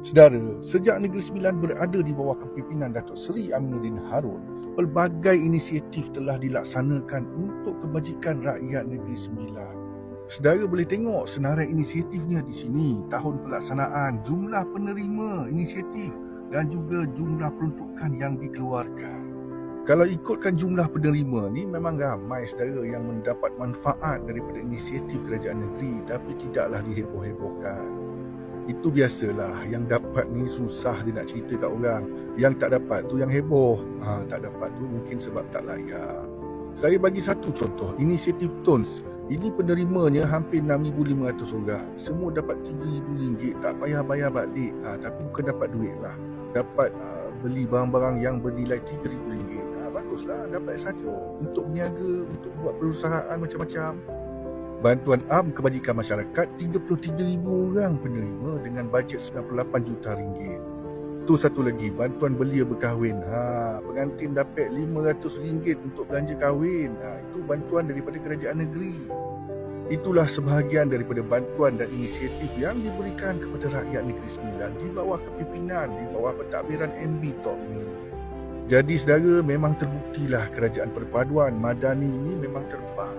Saudara, sejak Negeri Sembilan berada di bawah kepimpinan Datuk Seri Aminuddin Harun, pelbagai inisiatif telah dilaksanakan untuk kebajikan rakyat Negeri Sembilan. Saudara boleh tengok senarai inisiatifnya di sini, tahun pelaksanaan, jumlah penerima inisiatif dan juga jumlah peruntukan yang dikeluarkan. Kalau ikutkan jumlah penerima ni memang ramai saudara yang mendapat manfaat daripada inisiatif kerajaan negeri tapi tidaklah diheboh-hebohkan. Itu biasalah yang dapat ni susah dia nak cerita kat orang. Yang tak dapat tu yang heboh. Ha, tak dapat tu mungkin sebab tak layak. Saya bagi satu contoh, inisiatif TONS. Ini penerimanya hampir 6,500 orang. Semua dapat RM3,000, tak payah bayar balik. Ha, tapi bukan dapat duit lah. Dapat uh, beli barang-barang yang bernilai RM3,000. Ha, baguslah, dapat satu. Untuk berniaga, untuk buat perusahaan macam-macam. Bantuan AM Kebajikan Masyarakat 33,000 orang penerima dengan bajet 98 juta ringgit. Tu satu lagi, bantuan belia berkahwin. Ha, pengantin dapat RM500 untuk belanja kahwin. Ha, itu bantuan daripada kerajaan negeri. Itulah sebahagian daripada bantuan dan inisiatif yang diberikan kepada rakyat Negeri Sembilan di bawah kepimpinan, di bawah pentadbiran MB Tokmi. Jadi saudara memang terbuktilah kerajaan perpaduan Madani ini memang terbaik